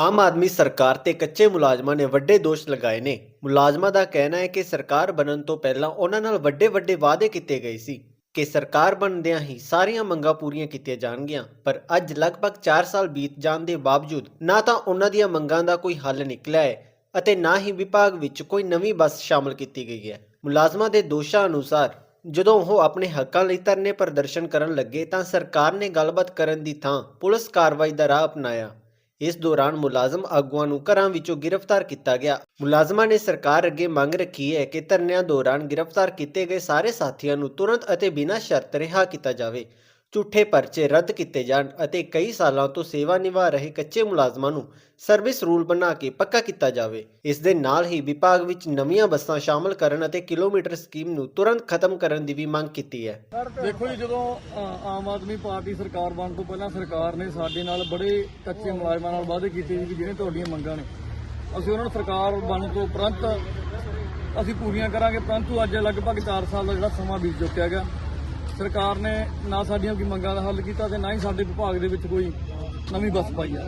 ਆਮ ਆਦਮੀ ਸਰਕਾਰ ਤੇ ਕੱਚੇ ਮੁਲਾਜ਼ਮਾਂ ਨੇ ਵੱਡੇ ਦੋਸ਼ ਲਗਾਏ ਨੇ। ਮੁਲਾਜ਼ਮਾਂ ਦਾ ਕਹਿਣਾ ਹੈ ਕਿ ਸਰਕਾਰ ਬਣਨ ਤੋਂ ਪਹਿਲਾਂ ਉਹਨਾਂ ਨਾਲ ਵੱਡੇ ਵੱਡੇ ਵਾਅਦੇ ਕੀਤੇ ਗਏ ਸੀ ਕਿ ਸਰਕਾਰ ਬਣਦਿਆਂ ਹੀ ਸਾਰੀਆਂ ਮੰਗਾਂ ਪੂਰੀਆਂ ਕੀਤੀਆਂ ਜਾਣਗੀਆਂ, ਪਰ ਅੱਜ ਲਗਭਗ 4 ਸਾਲ ਬੀਤ ਜਾਣ ਦੇ ਬਾਵਜੂਦ ਨਾ ਤਾਂ ਉਹਨਾਂ ਦੀਆਂ ਮੰਗਾਂ ਦਾ ਕੋਈ ਹੱਲ ਨਿਕਲਿਆ ਹੈ ਅਤੇ ਨਾ ਹੀ ਵਿਭਾਗ ਵਿੱਚ ਕੋਈ ਨਵੀਂ ਬੱਸ ਸ਼ਾਮਲ ਕੀਤੀ ਗਈ ਹੈ। ਮੁਲਾਜ਼ਮਾਂ ਦੇ ਦੋਸ਼ਾਂ ਅਨੁਸਾਰ ਜਦੋਂ ਉਹ ਆਪਣੇ ਹੱਕਾਂ ਲਈ ਧਰਨੇ ਪ੍ਰਦਰਸ਼ਨ ਕਰਨ ਲੱਗੇ ਤਾਂ ਸਰਕਾਰ ਨੇ ਗੱਲਬਾਤ ਕਰਨ ਦੀ ਥਾਂ ਪੁਲਿਸ ਕਾਰਵਾਈ ਦਾ ਰਾਹ ਅਪਣਾਇਆ। ਇਸ ਦੌਰਾਨ ਮੁਲਾਜ਼ਮ ਆਗੂਆਂ ਨੂੰ ਘਰਾਂ ਵਿੱਚੋਂ ਗ੍ਰਿਫਤਾਰ ਕੀਤਾ ਗਿਆ। ਮੁਲਾਜ਼ਮਾਂ ਨੇ ਸਰਕਾਰ ਅੱਗੇ ਮੰਗ ਰੱਖੀ ਹੈ ਕਿ ਧਰਨਿਆਂ ਦੌਰਾਨ ਗ੍ਰਿਫਤਾਰ ਕੀਤੇ ਗਏ ਸਾਰੇ ਸਾਥੀਆਂ ਨੂੰ ਤੁਰੰਤ ਅਤੇ ਬਿਨਾਂ ਸ਼ਰਤ ਰਿਹਾ ਕੀਤਾ ਜਾਵੇ। ਝੂਠੇ ਪਰਚੇ ਰੱਦ ਕੀਤੇ ਜਾਣ ਅਤੇ ਕਈ ਸਾਲਾਂ ਤੋਂ ਸੇਵਾ ਨਿਭਾ ਰਹੇ ਕੱਚੇ ਮੁਲਾਜ਼ਮਾਂ ਨੂੰ ਸਰਵਿਸ ਰੂਲ ਬਣਾ ਕੇ ਪੱਕਾ ਕੀਤਾ ਜਾਵੇ। ਇਸ ਦੇ ਨਾਲ ਹੀ ਵਿਭਾਗ ਵਿੱਚ ਨਵੀਆਂ ਬੱਸਾਂ ਸ਼ਾਮਲ ਕਰਨ ਅਤੇ ਕਿਲੋਮੀਟਰ ਸਕੀਮ ਨੂੰ ਤੁਰੰਤ ਖਤਮ ਕਰਨ ਦੀ ਵੀ ਮੰਗ ਕੀਤੀ ਹੈ। ਦੇਖੋ ਜੀ, ਜਦੋਂ ਆਮ ਆਦਮੀ ਪਾਰਟੀ ਸਰਕਾਰ ਬਣਨ ਤੋਂ ਪਹਿਲਾਂ ਸਰਕਾਰ ਨੇ ਸਾਡੇ ਨਾਲ ਬੜੇ ਕੱਚੇ ਮੁਲਾਜ਼ਮਾਂ ਨਾਲ ਵਾਅਦੇ ਕੀਤੇ ਸੀ ਜਿਹੜੇ ਤੁਹਾਡੀਆਂ ਮੰਗਾਂ ਨੇ, ਅਸੀਂ ਉਹਨਾਂ ਨੂੰ ਸਰਕਾਰ ਬਣਨ ਤੋਂ ਉਪਰੰਤ ਅਸੀਂ ਪੂਰੀਆਂ ਕਰਾਂਗੇ, ਪਰੰਤੂ ਅੱਜ ਲਗਭਗ 4 ਸਾਲ ਦਾ ਜਿਹੜਾ ਸਮਾਂ ਬੀਤ ਚੁੱਕਿਆ ਹੈਗਾ। ਸਰਕਾਰ ਨੇ ਨਾ ਸਾਡੀਆਂ ਕੋਈ ਮੰਗਾਂ ਦਾ ਹੱਲ ਕੀਤਾ ਤੇ ਨਾ ਹੀ ਸਾਡੇ ਵਿਭਾਗ ਦੇ ਵਿੱਚ ਕੋਈ ਨਵੀਂ ਬੱਸ ਪਾਈ ਆ।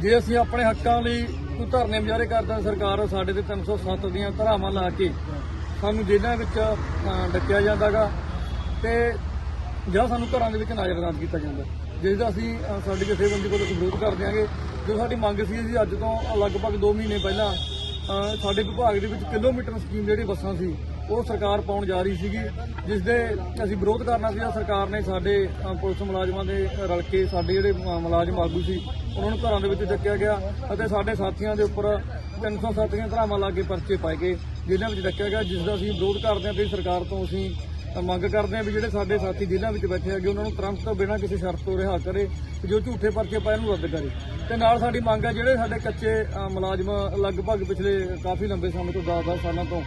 ਜੇ ਅਸੀਂ ਆਪਣੇ ਹੱਕਾਂ ਲਈ ਕੋਈ ਧਰਨੇ ਮੁਜ਼ਾਹਰੇ ਕਰਦਾ ਸਰਕਾਰ ਸਾਡੇ ਤੇ 307 ਦੀਆਂ ਧਾਰਾਵਾਂ ਲਾ ਕੇ ਸਾਨੂੰ ਜੇਲ੍ਹਾਂ ਵਿੱਚ ਅ, ਡੱਕਿਆ ਜਾਂਦਾਗਾ ਤੇ ਜਾਂ ਸਾਨੂੰ ਘਰਾਂ ਦੇ ਵਿੱਚ ਨਜ਼ਰਬੰਦ ਕੀਤਾ ਜਾਂਦਾ। ਜਿਸ ਦਾ ਅਸੀਂ ਸਾਡੀ ਜਥੇਬੰਦੀ ਕੋਲ ਵਿਰੋਧ ਕਰ ਦਿਆਂਗੇ। ਜੋ ਸਾਡੀ ਮੰਗ ਸੀ ਅਸੀਂ ਅੱਜ ਤੋਂ ਲਗਭਗ 2 ਮਹੀਨੇ ਪਹਿਲਾਂ ਸਾਡੇ ਵਿਭਾਗ ਦੇ ਵਿੱਚ ਕਿਲੋਮੀਟਰ ਸਕੀਮ ਜਿਹੜੀ ਬੱਸਾਂ ਸੀ, ਉਹ ਸਰਕਾਰ ਪਾਉਣ ਜਾ ਰਹੀ ਸੀਗੀ ਜਿਸ ਦੇ ਅਸੀਂ ਵਿਰੋਧ ਕਰਨਾ ਸੀਗਾ ਸਰਕਾਰ ਨੇ ਸਾਡੇ ਪੁਲਿਸ ਮੁਲਾਜ਼ਮਾਂ ਦੇ ਰਲ ਕੇ ਸਾਡੇ ਜਿਹੜੇ ਮੁਲਾਜ਼ਮ ਆਗੂ ਸੀ, ਉਹਨਾਂ ਨੂੰ ਘਰਾਂ ਦੇ ਵਿੱਚ ਚੱਕਿਆ ਗਿਆ ਅਤੇ ਸਾਡੇ ਸਾਥੀਆਂ ਦੇ ਉੱਪਰ 307 ਸਾਥੀਆਂ ਧਰਾਵਾਂ ਲਾ ਕੇ ਪਰਚੇ ਪਾਏ ਗਏ ਜੇਲ੍ਹਾਂ ਵਿੱਚ ਰੱਖਿਆ ਗਿਆ ਜਿਸ ਦਾ ਅਸੀਂ ਵਿਰੋਧ ਕਰਦੇ ਹਾਂ ਤੇ ਸਰਕਾਰ ਤੋਂ ਅਸੀਂ ਮੰਗ ਕਰਦੇ ਹਾਂ ਵੀ ਜਿਹੜੇ ਸਾਡੇ ਸਾਥੀ ਜੇਲ੍ਹਾਂ ਵਿੱਚ ਬੈਠੇ ਹੈਗੇ, ਉਹਨਾਂ ਨੂੰ ਤੁਰੰਤ ਤੋਂ ਬਿਨਾਂ ਕਿਸੇ ਸ਼ਰਤ ਤੋਂ ਰਿਹਾ ਕਰੇ ਤੇ ਜੋ ਝੂਠੇ ਪਰਚੇ ਪਾਏ ਉਹਨੂੰ ਰੱਦ ਕਰੇ। ਤੇ ਨਾਲ ਸਾਡੀ ਮੰਗ ਹੈ ਜਿਹੜੇ ਸਾਡੇ ਕੱਚੇ ਮੁਲਾਜ਼ਮ ਲਗਭਗ ਪਿਛਲੇ ਕਾਫੀ ਲੰਬੇ ਸਮੇਂ ਤੋਂ 10-10 ਸਾਲਾਂ ਤੋਂ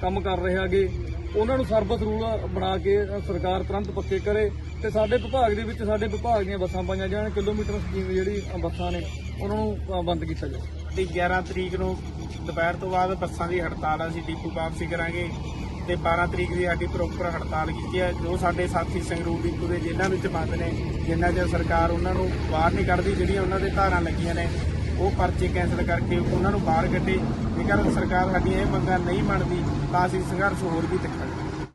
ਕੰਮ ਕਰ ਰਹੇ ਹੈਗੇ, ਉਹਨਾਂ ਨੂੰ ਸਰਬਤ ਰੂਲ ਬਣਾ ਕੇ ਸਰਕਾਰ ਤੁਰੰਤ ਪੱਕੇ ਕਰੇ ਤੇ ਸਾਡੇ ਵਿਭਾਗ ਦੇ ਵਿੱਚ ਸਾਡੇ ਵਿਭਾਗ ਦੀਆਂ ਬੱਸਾਂ ਪਾਈਆਂ ਜਾਣ, ਕਿਲੋਮੀਟਰ ਸਕੀਮ ਜਿਹੜੀ ਬੱਸਾਂ ਨੇ, ਉਹਨਾਂ ਨੂੰ ਬੰਦ ਕੀਤਾ ਜਾਵੇ। ਤੇ 11 ਤਰੀਕ ਨੂੰ ਦੁਪਹਿਰ ਤੋਂ ਬਾਅਦ ਬੱਸਾਂ ਦੀ ਹੜਤਾਲ ਅਸੀਂ ਡੀਪੂ ਵਾਪਸੀ ਕਰਾਂਗੇ ਤੇ 12 ਤਰੀਕ ਦੀ ਸਾਡੀ ਪ੍ਰੋਪਰ ਹੜਤਾਲ ਕੀਤੀ ਹੈ। ਜੋ ਸਾਡੇ ਸਾਥੀ ਸੰਗਰੂਰ ਡਿਪੂ ਦੇ ਜੇਲ੍ਹਾਂ ਵਿੱਚ ਬੰਦ ਨੇ, ਜਿੰਨਾ ਚਿਰ ਸਰਕਾਰ ਉਹਨਾਂ ਨੂੰ ਬਾਹਰ ਨਹੀਂ ਕੱਢਦੀ, ਜਿਹੜੀਆਂ ਉਹਨਾਂ ਦੇ ਧਾਰਾਂ ਲੱਗੀਆਂ ਨੇ, ਉਹ ਪਰਚੇ ਕੈਂਸਲ ਕਰਕੇ ਉਹਨਾਂ ਨੂੰ ਬਾਹਰ ਕੱਢੇ। ਜੇਕਰ ਸਰਕਾਰ ਸਾਡੀਆਂ ਇਹ ਮੰਗਾਂ ਨਹੀਂ ਮੰਨਦੀ, ਤਾਂ ਅਸੀਂ ਸੰਘਰਸ਼ ਹੋਰ ਵੀ ਤਿੱਖਾ